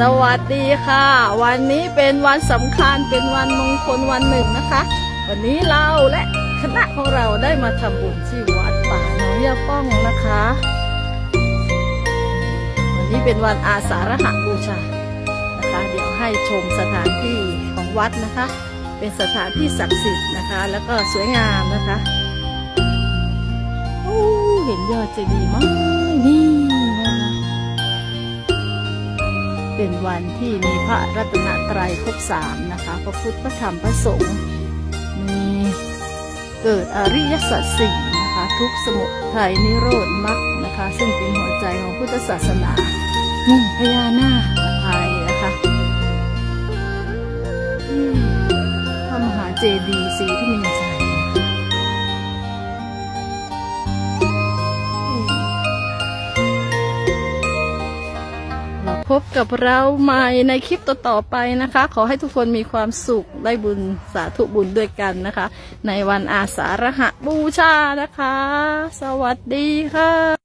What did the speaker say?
สวัสดีค่ะ วันนี้เป็นวันสำคัญเป็นวันมงคลวันหนึ่งนะคะ วันนี้เราและคณะของเราได้มาทำบุญที่วัดป่าหนองยาป้องนะคะ วันนี้เป็นวันอาสาฬหบูชานะคะ เดี๋ยวให้ชมสถานที่ของวัดนะคะ เป็นสถานที่ศักดิ์สิทธิ์นะคะ แล้วก็สวยงามนะคะเห็นยอดเจดีย์ไหม เป็นวันที่มีพระรัตนตรัยครบสามนะคะ พระพุทธ พระธรรม พระสงฆ์ มีเกิดอริยสัจสี่นะคะ ทุกสมุทัยนิโรธมรรคนะคะ ซึ่งเป็นหัวใจของพุทธศาสนา นี่พญานาคไทยนะคะพระมหาเจดีย์ศรีที่มีชั พบกับเราใหม่ในคลิปต่อๆไปนะคะ ขอให้ทุกคนมีความสุขได้บุญสาธุบุญด้วยกันนะคะ ในวันอาสาฬหบูชานะคะ สวัสดีค่ะ